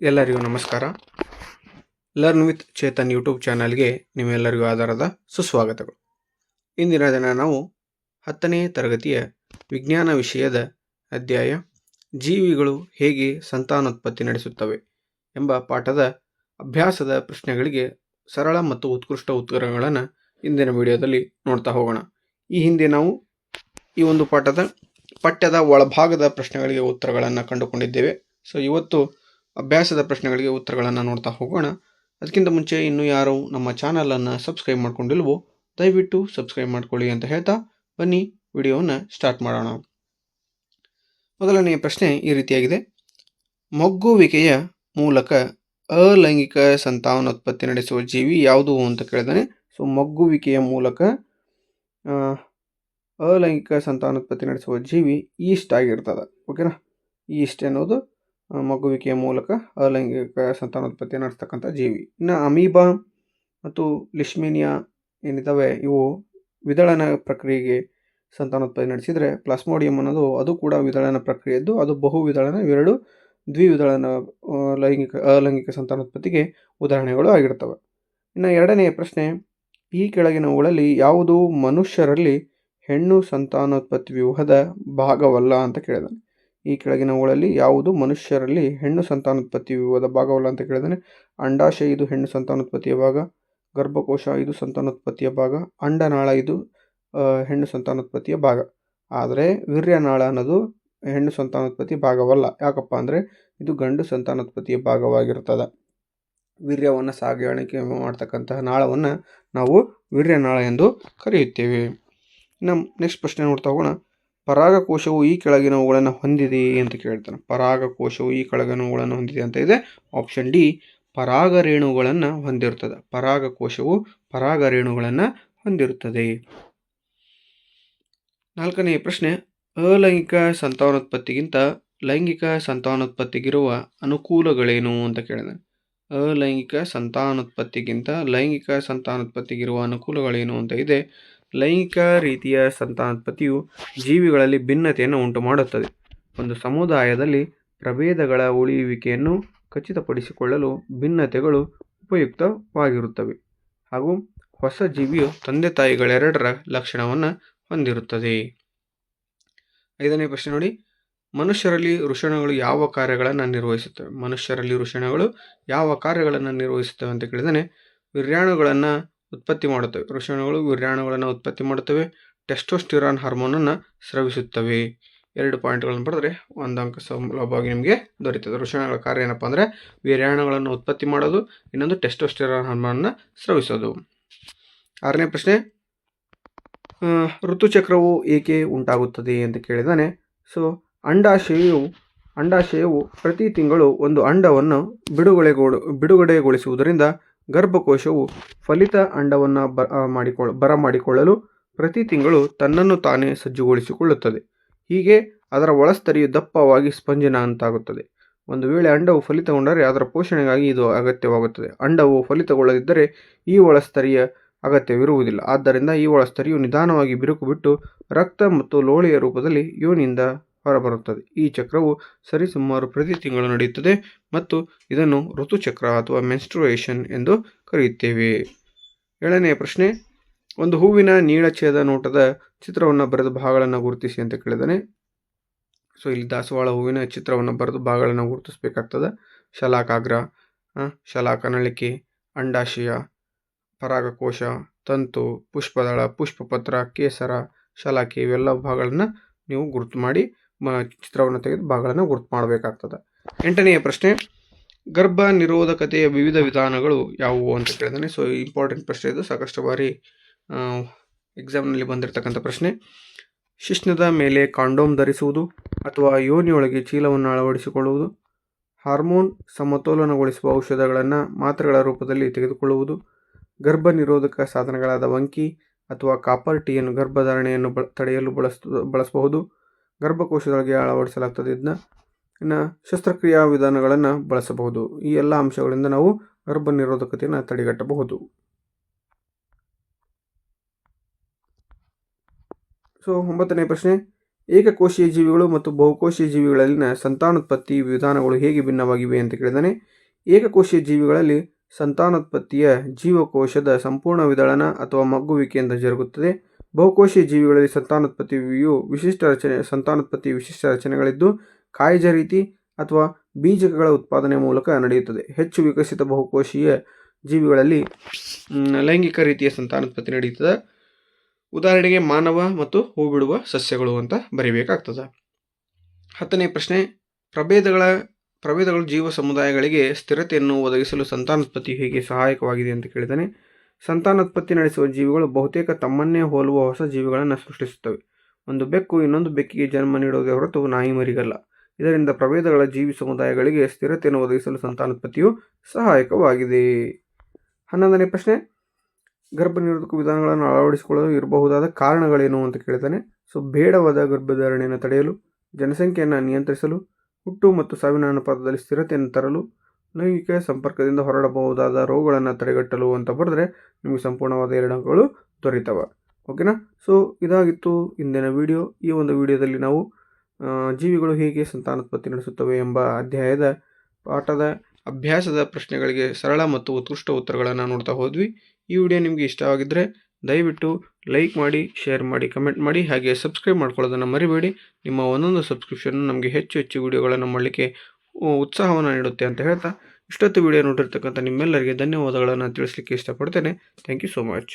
ಎಲ್ಲರಿಗೂ ನಮಸ್ಕಾರ. Learn with Chetan YouTube ಚಾನಲ್ಗೆ ನಿಮ್ಮೆಲ್ಲರಿಗೂ ಆಧಾರದ ಸುಸ್ವಾಗತಗಳು. ಇಂದಿನ ದಿನ ನಾವು ಹತ್ತನೇ ತರಗತಿಯ ವಿಜ್ಞಾನ ವಿಷಯದ ಅಧ್ಯಾಯ, ಜೀವಿಗಳು ಹೇಗೆ ಸಂತಾನೋತ್ಪತ್ತಿ ನಡೆಸುತ್ತವೆ ಎಂಬ ಪಾಠದ ಅಭ್ಯಾಸದ ಪ್ರಶ್ನೆಗಳಿಗೆ ಸರಳ ಮತ್ತು ಉತ್ಕೃಷ್ಟ ಉತ್ತರಗಳನ್ನು ಇಂದಿನ ವಿಡಿಯೋದಲ್ಲಿ ನೋಡ್ತಾ ಹೋಗೋಣ. ಈ ಹಿಂದೆ ನಾವು ಈ ಒಂದು ಪಾಠದ ಪಠ್ಯದ ಒಳಭಾಗದ ಪ್ರಶ್ನೆಗಳಿಗೆ ಉತ್ತರಗಳನ್ನು ಕಂಡುಕೊಂಡಿದ್ದೇವೆ. ಸೊ ಇವತ್ತು ಅಭ್ಯಾಸದ ಪ್ರಶ್ನೆಗಳಿಗೆ ಉತ್ತರಗಳನ್ನು ನೋಡ್ತಾ ಹೋಗೋಣ. ಅದಕ್ಕಿಂತ ಮುಂಚೆ ಇನ್ನೂ ಯಾರು ನಮ್ಮ ಚಾನಲನ್ನು ಸಬ್ಸ್ಕ್ರೈಬ್ ಮಾಡ್ಕೊಂಡಿಲ್ವೋ, ದಯವಿಟ್ಟು ಸಬ್ಸ್ಕ್ರೈಬ್ ಮಾಡ್ಕೊಳ್ಳಿ ಅಂತ ಹೇಳ್ತಾ ಬನ್ನಿ, ವಿಡಿಯೋವನ್ನು ಸ್ಟಾರ್ಟ್ ಮಾಡೋಣ. ಮೊದಲನೆಯ ಪ್ರಶ್ನೆ ಈ ರೀತಿಯಾಗಿದೆ. ಮೊಗ್ಗುವಿಕೆಯ ಮೂಲಕ ಅಲೈಂಗಿಕ ಸಂತಾನೋತ್ಪತ್ತಿ ನಡೆಸುವ ಜೀವಿ ಯಾವುದು ಅಂತ ಕೇಳಿದಾನೆ. ಸೊ ಮಗ್ಗುವಿಕೆಯ ಮೂಲಕ ಅಲೈಂಗಿಕ ಸಂತಾನೋತ್ಪತ್ತಿ ನಡೆಸುವ ಜೀವಿ ಈಸ್ಟ್ ಆಗಿರ್ತದೆ. ಓಕೆನಾ ಈಸ್ಟ್ ಅನ್ನೋದು ಮಗುವಿಕೆಯ ಮೂಲಕ ಅಲೈಂಗಿಕ ಸಂತಾನೋತ್ಪತ್ತಿ ನಡೆಸ್ತಕ್ಕಂಥ ಜೀವಿ. ಇನ್ನು ಅಮೀಬಾ ಮತ್ತು ಲಿಶ್ಮೇನಿಯಾ ಏನಿದ್ದಾವೆ, ಇವು ವಿದಳನ ಪ್ರಕ್ರಿಯೆಗೆ ಸಂತಾನೋತ್ಪತ್ತಿ ನಡೆಸಿದರೆ ಪ್ಲಾಸ್ಮೋಡಿಯಂ ಅನ್ನೋದು ಅದು ಕೂಡ ವಿದಳನ ಪ್ರಕ್ರಿಯೆಯದ್ದು. ಅದು ಬಹು ವಿದಳನ, ಇವೆರಡು ದ್ವಿವಿದಳನ ಲೈಂಗಿಕ, ಅಲೈಂಗಿಕ ಸಂತಾನೋತ್ಪತ್ತಿಗೆ ಉದಾಹರಣೆಗಳು ಆಗಿರ್ತವೆ. ಇನ್ನು ಎರಡನೆಯ ಪ್ರಶ್ನೆ, ಈ ಕೆಳಗಿನವುಗಳಲ್ಲಿ ಯಾವುದು ಮನುಷ್ಯರಲ್ಲಿ ಹೆಣ್ಣು ಸಂತಾನೋತ್ಪತ್ತಿ ವ್ಯೂಹದ ಭಾಗವಲ್ಲ ಅಂತ ಕೇಳಿದಾನೆ. ಈ ಕೆಳಗಿನವುಗಳಲ್ಲಿ ಯಾವುದು ಮನುಷ್ಯರಲ್ಲಿ ಹೆಣ್ಣು ಸಂತಾನೋತ್ಪತ್ತಿ ವಿವಾದ ಭಾಗವಲ್ಲ ಅಂತ ಕೇಳಿದರೆ ಅಂಡಾಶಯ ಇದು ಹೆಣ್ಣು ಸಂತಾನೋತ್ಪತ್ತಿಯ ಭಾಗ, ಗರ್ಭಕೋಶ ಇದು ಸಂತಾನೋತ್ಪತ್ತಿಯ ಭಾಗ, ಅಂಡನಾಳ ಇದು ಹೆಣ್ಣು ಸಂತಾನೋತ್ಪತ್ತಿಯ ಭಾಗ. ಆದರೆ ವೀರ್ಯನಾಳ ಅನ್ನೋದು ಹೆಣ್ಣು ಸಂತಾನೋತ್ಪತ್ತಿ ಭಾಗವಲ್ಲ. ಯಾಕಪ್ಪ ಅಂದರೆ ಇದು ಗಂಡು ಸಂತಾನೋತ್ಪತ್ತಿಯ ಭಾಗವಾಗಿರ್ತದೆ. ವೀರ್ಯವನ್ನು ಸಾಗಾಣಿಕೆ ಮಾಡ್ತಕ್ಕಂತಹ ನಾಳವನ್ನು ನಾವು ವೀರ್ಯನಾಳ ಎಂದು ಕರೆಯುತ್ತೇವೆ. ನಮ್ಮ ನೆಕ್ಸ್ಟ್ ಪ್ರಶ್ನೆ ನೋಡ್ತಾ ಹೋಗೋಣ. ಪರಾಗಕೋಶವು ಈ ಕೆಳಗಿನವುಗಳನ್ನು ಹೊಂದಿದೆ ಅಂತ ಕೇಳ್ತಾನೆ. ಪರಾಗಕೋಶವು ಈ ಕೆಳಗಿನವುಗಳನ್ನು ಹೊಂದಿದೆ ಅಂತ ಇದೆ. ಆಪ್ಷನ್ ಡಿ ಪರಾಗರೇಣುಗಳನ್ನು ಹೊಂದಿರುತ್ತದೆ. ಪರಾಗಕೋಶವು ಪರಾಗರೇಣುಗಳನ್ನು ಹೊಂದಿರುತ್ತದೆ. ನಾಲ್ಕನೆಯ ಪ್ರಶ್ನೆ, ಅಲೈಂಗಿಕ ಸಂತಾನೋತ್ಪತ್ತಿಗಿಂತ ಲೈಂಗಿಕ ಸಂತಾನೋತ್ಪತ್ತಿಗಿರುವ ಅನುಕೂಲಗಳೇನು ಅಂತ ಕೇಳಿದಾನೆ. ಅಲೈಂಗಿಕ ಸಂತಾನೋತ್ಪತ್ತಿಗಿಂತ ಲೈಂಗಿಕ ಸಂತಾನೋತ್ಪತ್ತಿಗಿರುವ ಅನುಕೂಲಗಳೇನು ಅಂತ ಇದೆ. ಲೈಂಗಿಕ ರೀತಿಯ ಸಂತಾನೋತ್ಪತ್ತಿಯು ಜೀವಿಗಳಲ್ಲಿ ಭಿನ್ನತೆಯನ್ನು ಉಂಟು ಮಾಡುತ್ತದೆ ಒಂದು ಸಮುದಾಯದಲ್ಲಿ ಪ್ರಭೇದಗಳ ಉಳಿಯುವಿಕೆಯನ್ನು ಖಚಿತಪಡಿಸಿಕೊಳ್ಳಲು ಭಿನ್ನತೆಗಳು ಉಪಯುಕ್ತವಾಗಿರುತ್ತವೆ ಹಾಗೂ ಹೊಸ ಜೀವಿಯು ತಂದೆ ತಾಯಿಗಳೆರಡರ ಲಕ್ಷಣವನ್ನು ಹೊಂದಿರುತ್ತದೆ. ಐದನೇ ಪ್ರಶ್ನೆ ನೋಡಿ. ಮನುಷ್ಯರಲ್ಲಿ ಋಷಣಗಳು ಯಾವ ಕಾರ್ಯಗಳನ್ನು ನಿರ್ವಹಿಸುತ್ತವೆ? ಮನುಷ್ಯರಲ್ಲಿ ಋಷಣಗಳು ಯಾವ ಕಾರ್ಯಗಳನ್ನು ನಿರ್ವಹಿಸುತ್ತವೆ ಅಂತ ಕೇಳಿದರೆ ವೀರ್ಯಾಣುಗಳನ್ನು ಉತ್ಪತ್ತಿ ಮಾಡುತ್ತವೆ. ವೃಷಣಗಳು ವೀರ್ಯಾಣುಗಳನ್ನು ಉತ್ಪತ್ತಿ ಮಾಡುತ್ತವೆ. ಟೆಸ್ಟೋಸ್ಟಿರಾನ್ ಹಾರ್ಮೋನನ್ನು ಸ್ರವಿಸುತ್ತವೆ. ಎರಡು ಪಾಯಿಂಟ್ಗಳನ್ನು ಪಡೆದ್ರೆ ಒಂದು ಅಂಕ ಸುಲಭವಾಗಿ ನಿಮಗೆ ದೊರೆಯುತ್ತದೆ. ವೃಷಣಗಳ ಕಾರ್ಯ ಏನಪ್ಪ ಅಂದರೆ ವೀರ್ಯಾಣುಗಳನ್ನು ಉತ್ಪತ್ತಿ ಮಾಡೋದು, ಇನ್ನೊಂದು ಟೆಸ್ಟೋಸ್ಟಿರಾನ್ ಹಾರ್ಮೋನನ್ನು ಸ್ರವಿಸೋದು. ಆರನೇ ಪ್ರಶ್ನೆ ಋತುಚಕ್ರವು ಏಕೆ ಉಂಟಾಗುತ್ತದೆ ಅಂತ ಕೇಳಿದಾನೆ. ಸೊ, ಅಂಡಾಶಯವು ಅಂಡಾಶಯವು ಪ್ರತಿ ತಿಂಗಳು ಒಂದು ಅಂಡವನ್ನು ಬಿಡುಗಡೆಗೊಳ ಬಿಡುಗಡೆಗೊಳಿಸುವುದರಿಂದ ಗರ್ಭಕೋಶವು ಫಲಿತ ಅಂಡವನ್ನು ಬ ಮಾಡಿಕೊಳ್ಳ ಮಾಡಿಕೊಳ್ಳ ಬರಮಾಡಿಕೊಳ್ಳಲು ಪ್ರತಿ ತಿಂಗಳು ತನ್ನನ್ನು ತಾನೇ ಸಜ್ಜುಗೊಳಿಸಿಕೊಳ್ಳುತ್ತದೆ. ಹೀಗೆ ಅದರ ಒಳಸ್ತರಿಯು ದಪ್ಪವಾಗಿ ಸ್ಪಂಜಿನ ಅಂತಾಗುತ್ತದೆ. ಒಂದು ವೇಳೆ ಅಂಡವು ಫಲಿತಗೊಂಡರೆ ಅದರ ಪೋಷಣೆಗಾಗಿ ಇದು ಅಗತ್ಯವಾಗುತ್ತದೆ. ಅಂಡವು ಫಲಿತಗೊಳ್ಳದಿದ್ದರೆ ಈ ಒಳಸ್ತರಿಯ ಅಗತ್ಯವಿರುವುದಿಲ್ಲ. ಆದ್ದರಿಂದ ಈ ಒಳಸ್ತರಿಯು ನಿಧಾನವಾಗಿ ಬಿರುಕು ಬಿಟ್ಟು ರಕ್ತ ಮತ್ತು ಲೋಳೆಯ ರೂಪದಲ್ಲಿ ಯೋನಿಯಿಂದ ಹೊರಬರುತ್ತದೆ. ಈ ಚಕ್ರವು ಸರಿಸುಮಾರು ಪ್ರತಿ ತಿಂಗಳು ನಡೆಯುತ್ತದೆ ಮತ್ತು ಇದನ್ನು ಋತುಚಕ್ರ ಅಥವಾ ಮೆನ್ಸ್ಟ್ರುಯೇಷನ್ ಎಂದು ಕರೆಯುತ್ತೇವೆ. ಏಳನೆಯ ಪ್ರಶ್ನೆ, ಒಂದು ಹೂವಿನ ನೀಳಛೇದ ನೋಟದ ಚಿತ್ರವನ್ನು ಬರೆದು ಭಾಗಗಳನ್ನು ಗುರುತಿಸಿ ಅಂತ ಕೇಳಿದಾನೆ. ಸೊ, ಇಲ್ಲಿ ದಾಸವಾಳ ಹೂವಿನ ಚಿತ್ರವನ್ನು ಬರೆದು ಭಾಗಗಳನ್ನು ಗುರುತಿಸಬೇಕಾಗ್ತದೆ. ಶಲಾಕಾಗ್ರ ಶಲಾಕನಳಿಕೆ, ಅಂಡಾಶಯ, ಪರಾಗಕೋಶ, ತಂತು, ಪುಷ್ಪದಳ, ಪುಷ್ಪಪತ್ರ, ಕೇಸರ, ಶಲಾಕೆ ಇವೆಲ್ಲ ಭಾಗಗಳನ್ನು ನೀವು ಗುರುತು ಮಾಡಿ ಚಿತ್ರವನ್ನು ತೆಗೆದು ಭಾಗಗಳನ್ನು ಗುರುತು ಮಾಡಬೇಕಾಗ್ತದೆ. ಎಂಟನೆಯ ಪ್ರಶ್ನೆ, ಗರ್ಭ ನಿರೋಧಕತೆಯ ವಿವಿಧ ವಿಧಾನಗಳು ಯಾವುವು ಅಂತ ಕೇಳಿದಾನೆ. ಸೊ ಇಂಪಾರ್ಟೆಂಟ್ ಪ್ರಶ್ನೆ ಇದು. ಸಾಕಷ್ಟು ಬಾರಿ ಎಕ್ಸಾಮ್ನಲ್ಲಿ ಬಂದಿರತಕ್ಕಂಥ ಪ್ರಶ್ನೆ. ಶಿಶ್ನದ ಮೇಲೆ ಕಾಂಡೋಮ್ ಧರಿಸುವುದು ಅಥವಾ ಯೋನಿಯೊಳಗೆ ಚೀಲವನ್ನು ಅಳವಡಿಸಿಕೊಳ್ಳುವುದು, ಹಾರ್ಮೋನ್ ಸಮತೋಲನಗೊಳಿಸುವ ಔಷಧಗಳನ್ನು ಮಾತ್ರೆಗಳ ರೂಪದಲ್ಲಿ ತೆಗೆದುಕೊಳ್ಳುವುದು, ಗರ್ಭ ನಿರೋಧಕ ಸಾಧನಗಳಾದ ವಂಕಿ ಅಥವಾ ಕಾಪರ್ ಟೀಯನ್ನು ಗರ್ಭಧಾರಣೆಯನ್ನು ಬ ತಡೆಯಲು ಬಳಸ್ ಬಳಸಬಹುದು ಗರ್ಭಕೋಶದೊಳಗೆ ಅಳವಡಿಸಲಾಗ್ತದೆ. ಇದನ್ನ ಇನ್ನು ಶಸ್ತ್ರಕ್ರಿಯಾ ವಿಧಾನಗಳನ್ನು ಬಳಸಬಹುದು. ಈ ಎಲ್ಲ ಅಂಶಗಳಿಂದ ನಾವು ಗರ್ಭ ನಿರೋಧಕತೆಯನ್ನು ತಡೆಗಟ್ಟಬಹುದು. ಸೊ, ಒಂಬತ್ತನೇ ಪ್ರಶ್ನೆ. ಏಕಕೋಶೀಯ ಜೀವಿಗಳು ಮತ್ತು ಬಹುಕೋಶೀಯ ಜೀವಿಗಳಲ್ಲಿನ ಸಂತಾನೋತ್ಪತ್ತಿ ವಿಧಾನಗಳು ಹೇಗೆ ಭಿನ್ನವಾಗಿವೆ ಅಂತ ಕೇಳಿದಾನೆ. ಏಕಕೋಶೀಯ ಜೀವಿಗಳಲ್ಲಿ ಸಂತಾನೋತ್ಪತ್ತಿಯ ಜೀವಕೋಶದ ಸಂಪೂರ್ಣ ವಿದಳನ ಅಥವಾ ಮಗ್ಗುವಿಕೆಯಿಂದ ಜರುಗುತ್ತದೆ. ಬಹುಕೋಶೀಯ ಜೀವಿಗಳಲ್ಲಿ ಸಂತಾನೋತ್ಪತ್ತಿಯು ವಿಶಿಷ್ಟ ರಚನೆ, ಸಂತಾನೋತ್ಪತ್ತಿ ವಿಶಿಷ್ಟ ರಚನೆಗಳಿದ್ದು ಕಾಯಿಜ ರೀತಿ ಅಥವಾ ಬೀಜಕಗಳ ಉತ್ಪಾದನೆ ಮೂಲಕ ನಡೆಯುತ್ತದೆ. ಹೆಚ್ಚು ವಿಕಸಿತ ಬಹುಕೋಶೀಯ ಜೀವಿಗಳಲ್ಲಿ ಲೈಂಗಿಕ ರೀತಿಯ ಸಂತಾನೋತ್ಪತ್ತಿ ನಡೆಯುತ್ತದೆ. ಉದಾಹರಣೆಗೆ ಮಾನವ ಮತ್ತು ಹೂ ಬಿಡುವ ಸಸ್ಯಗಳು ಅಂತ ಬರೀಬೇಕಾಗ್ತದೆ. ಹತ್ತನೇ ಪ್ರಶ್ನೆ, ಪ್ರಭೇದಗಳ, ಪ್ರಭೇದಗಳು ಜೀವ ಸಮುದಾಯಗಳಿಗೆ ಸ್ಥಿರತೆಯನ್ನು ಒದಗಿಸಲು ಸಂತಾನೋತ್ಪತ್ತಿ ಹೇಗೆ ಸಹಾಯಕವಾಗಿದೆ ಅಂತ ಕೇಳಿದ್ದಾನೆ ಸಂತಾನೋತ್ಪತ್ತಿ ನಡೆಸುವ ಜೀವಿಗಳು ಬಹುತೇಕ ತಮ್ಮನ್ನೇ ಹೋಲುವ ಹೊಸ ಜೀವಿಗಳನ್ನು ಸೃಷ್ಟಿಸುತ್ತವೆ. ಒಂದು ಬೆಕ್ಕು ಇನ್ನೊಂದು ಬೆಕ್ಕಿಗೆ ಜನ್ಮ ನೀಡುವುದೇ ಹೊರತು ನಾಯಿ ಮರಿಗಲ್ಲ. ಇದರಿಂದ ಪ್ರಭೇದಗಳ ಜೀವಿ ಸಮುದಾಯಗಳಿಗೆ ಸ್ಥಿರತೆಯನ್ನು ಒದಗಿಸಲು ಸಂತಾನೋತ್ಪತ್ತಿಯು ಸಹಾಯಕವಾಗಿದೆ. ಹನ್ನೊಂದನೇ ಪ್ರಶ್ನೆ. ಗರ್ಭನಿರೋಧಕ ವಿಧಾನಗಳನ್ನು ಅಳವಡಿಸಿಕೊಳ್ಳಲು ಇರಬಹುದಾದ ಕಾರಣಗಳೇನು ಅಂತ ಕೇಳಿದ್ದಾನೆ ಸೊ ಬೇಡವಾದ ಗರ್ಭಧಾರಣೆಯನ್ನು ತಡೆಯಲು, ಜನಸಂಖ್ಯೆಯನ್ನು ನಿಯಂತ್ರಿಸಲು, ಹುಟ್ಟು ಮತ್ತು ಸಾವಿನ ಅನುಪಾತದಲ್ಲಿ ಸ್ಥಿರತೆಯನ್ನು ತರಲು ಲೈಂಗಿಕ ಸಂಪರ್ಕದಿಂದ ಹೊರಡಬಹುದಾದ ರೋಗಗಳನ್ನು ತಡೆಗಟ್ಟಲು ಅಂತ ಬರೆದ್ರೆ ನಿಮಗೆ ಸಂಪೂರ್ಣವಾದ ಎರಡು ಅಂಕಗಳು ದೊರೀತವೆ. ಓಕೆನಾ? ಸೊ ಇದಾಗಿತ್ತು ಇಂದಿನ ವಿಡಿಯೋ ಈ ಒಂದು ವಿಡಿಯೋದಲ್ಲಿ ನಾವು ಜೀವಿಗಳು ಹೇಗೆ ಸಂತಾನೋತ್ಪತ್ತಿ ನಡೆಸುತ್ತವೆ ಎಂಬ ಅಧ್ಯಾಯದ ಪಾಠದ ಅಭ್ಯಾಸದ ಪ್ರಶ್ನೆಗಳಿಗೆ ಸರಳ ಮತ್ತು ಉತ್ಕೃಷ್ಟ ಉತ್ತರಗಳನ್ನು ನೋಡ್ತಾ ಹೋದ್ವಿ. ಈ ವಿಡಿಯೋ ನಿಮಗೆ ಇಷ್ಟವಾಗಿದ್ದರೆ ದಯವಿಟ್ಟು ಲೈಕ್ ಮಾಡಿ, ಶೇರ್ ಮಾಡಿ, ಕಮೆಂಟ್ ಮಾಡಿ, ಹಾಗೆ ಸಬ್ಸ್ಕ್ರೈಬ್ ಮಾಡ್ಕೊಳ್ಳೋದನ್ನು ಮರಿಬೇಡಿ. ನಿಮ್ಮ ಒಂದೊಂದು ಸಬ್ಸ್ಕ್ರಿಪ್ಷನ್ ನಮಗೆ ಹೆಚ್ಚು ಹೆಚ್ಚು ವಿಡಿಯೋಗಳನ್ನು ಮಾಡಲಿಕ್ಕೆ ಉತ್ಸಾಹವನ್ನು ನೀಡುತ್ತೆ ಅಂತ ಹೇಳ್ತಾ ಇಷ್ಟೊತ್ತು ವಿಡಿಯೋ ನೋಡಿರ್ತಕ್ಕಂಥ ನಿಮ್ಮೆಲ್ಲರಿಗೆ ಧನ್ಯವಾದಗಳನ್ನು ತಿಳಿಸ್ಲಿಕ್ಕೆ ಇಷ್ಟಪಡ್ತೇನೆ. Thank you so much